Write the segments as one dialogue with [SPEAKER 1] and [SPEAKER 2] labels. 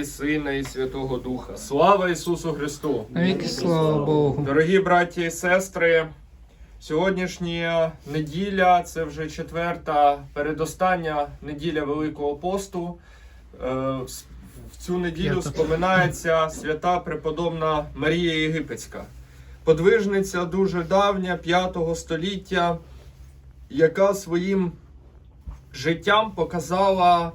[SPEAKER 1] І Сина, і Святого Духа. Слава Ісусу Христу!
[SPEAKER 2] Навіки слава Богу.
[SPEAKER 1] Дорогі браті і сестри, сьогоднішня неділя це вже четверта, передостання неділя Великого посту. Е, В цю неділю споминається свята преподобна Марія Єгипетська, подвижниця дуже давня 5 століття, яка своїм життям показала,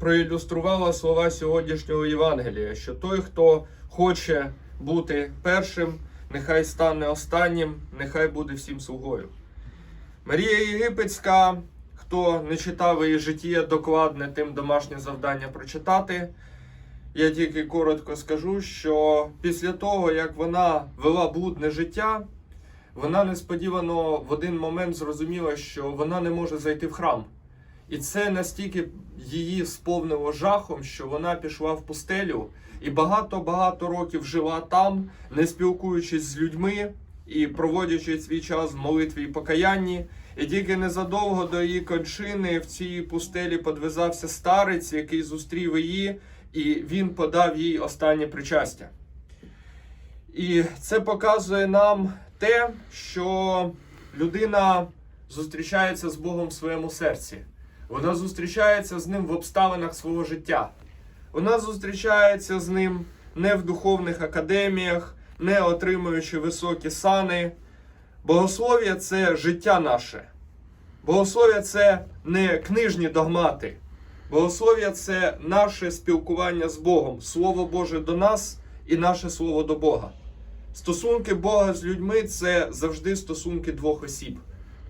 [SPEAKER 1] проілюструвала слова сьогоднішнього Євангелія, що той, хто хоче бути першим, нехай стане останнім, нехай буде всім слугою. Марія Єгипетська, хто не читав її життя докладне, тим домашнє завдання прочитати. Я тільки коротко скажу, що після того, як вона вела блудне життя, вона несподівано в один момент зрозуміла, що вона не може зайти в храм. І це настільки її сповнило жахом, що вона пішла в пустелю і багато-багато років жила там, не спілкуючись з людьми і проводячи свій час в молитві і покаянні. І тільки незадовго до її кончини в цій пустелі подвизався старець, який зустрів її, і він подав їй останнє причастя. І це показує нам те, що людина зустрічається з Богом в своєму серці. Вона зустрічається з ним в обставинах свого життя. Вона зустрічається з ним не в духовних академіях, не отримуючи високі сани. Богослов'я це життя наше. Богослов'я це не книжні догмати. Богослов'я це наше спілкування з Богом, Слово Боже до нас і наше Слово до Бога. Стосунки Бога з людьми це завжди стосунки двох осіб.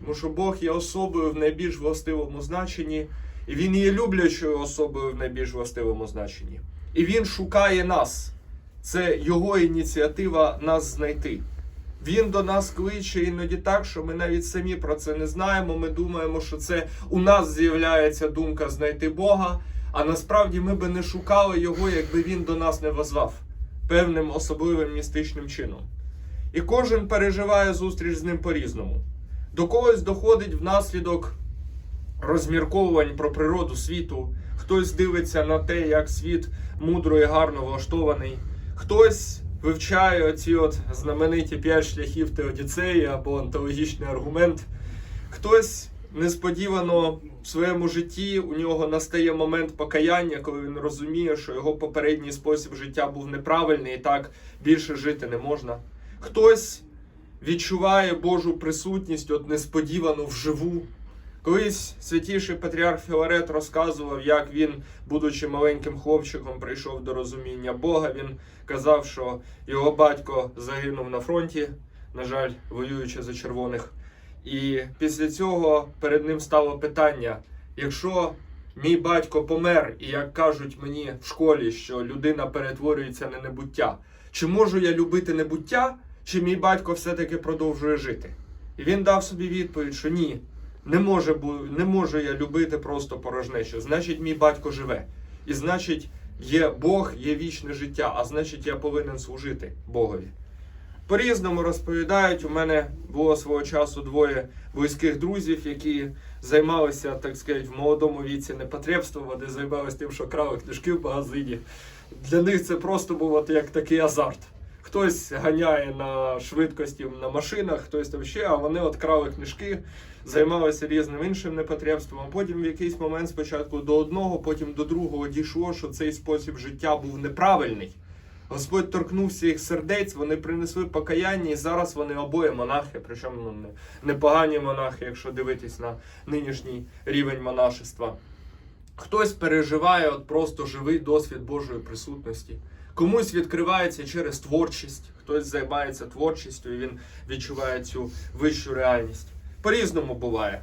[SPEAKER 1] Тому що Бог є особою в найбільш властивому значенні, і Він є люблячою особою в найбільш властивому значенні. І Він шукає нас. Це Його ініціатива нас знайти. Він до нас кличе іноді так, що ми навіть самі про це не знаємо. Ми думаємо, що це у нас з'являється думка знайти Бога, а насправді ми би не шукали його, якби він до нас не возвав певним особливим містичним чином. І кожен переживає зустріч з ним по-різному. До когось доходить внаслідок розмірковувань про природу світу, хтось дивиться на те, як світ мудро і гарно влаштований, хтось вивчає оці от знамениті п'ять шляхів Теодіцеї або антологічний аргумент, хтось несподівано в своєму житті у нього настає момент покаяння, коли він розуміє, що його попередній спосіб життя був неправильний і так більше жити не можна. Хтось відчуває Божу присутність от несподівано вживу. Колись святіший патріарх Філарет розказував, як він, будучи маленьким хлопчиком, прийшов до розуміння Бога. Він казав, що його батько загинув на фронті, на жаль, воюючи за червоних. І після цього перед ним стало питання: якщо мій батько помер, і як кажуть мені в школі, що людина перетворюється на небуття, чи можу я любити небуття, чи мій батько все-таки продовжує жити? І він дав собі відповідь, що ні, не може, не можу я любити просто порожнечу. Значить, мій батько живе. І значить, є Бог, є вічне життя, а значить, я повинен служити Богові. По-різному розповідають, у мене було свого часу двоє близьких друзів, які займалися, так сказати, в молодому віці непотребством, вони займалися тим, що крали книжки в магазині. Для них це просто був як такий азарт. Хтось ганяє на швидкості на машинах, хтось там ще, а вони от крали книжки, займалися різним іншим непотребством. Потім в якийсь момент спочатку до одного, потім до другого дійшло, що цей спосіб життя був неправильний. Господь торкнувся їх сердець, вони принесли покаяння, і зараз вони обоє монахи, причому ну, не- непогані монахи, якщо дивитись на нинішній рівень монашества. Хтось переживає от просто живий досвід Божої присутності. Комусь відкривається через творчість, хтось займається творчістю і він відчуває цю вищу реальність. По-різному буває.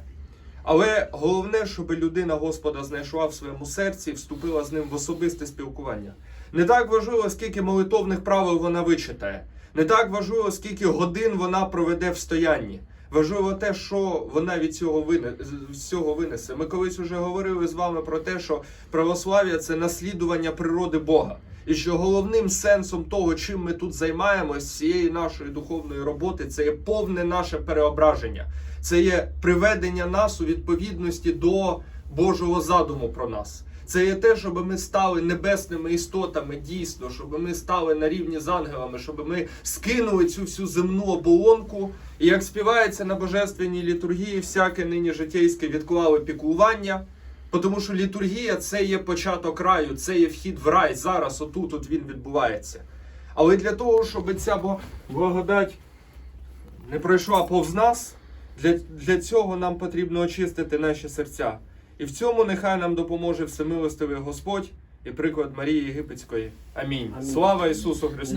[SPEAKER 1] Але головне, щоб людина Господа знайшла в своєму серці і вступила з ним в особисте спілкування. Не так важливо, скільки молитовних правил вона вичитає. Не так важливо, скільки годин вона проведе в стоянні. Важливо те, що вона від цього вине, цього винесе. Ми колись вже говорили з вами про те, що православ'я це наслідування природи Бога. І що головним сенсом того, чим ми тут займаємось, цієї нашої духовної роботи, це є повне наше переображення. Це є приведення нас у відповідності до Божого задуму про нас. Це є те, щоб ми стали небесними істотами дійсно, щоб ми стали на рівні з ангелами, щоб ми скинули цю всю земну оболонку. І як співається на божественній літургії, всяке нині житейське відклали піклування. Тому що літургія це є початок раю, це є вхід в рай. Зараз отут от він відбувається. Але для того, щоб ця благодать не пройшла повз нас, для, для цього нам потрібно очистити наші серця. І в цьому нехай нам допоможе всемилостивий Господь і приклад Марії Єгипетської. Амінь.
[SPEAKER 2] Амінь.
[SPEAKER 1] Слава Ісусу Христу!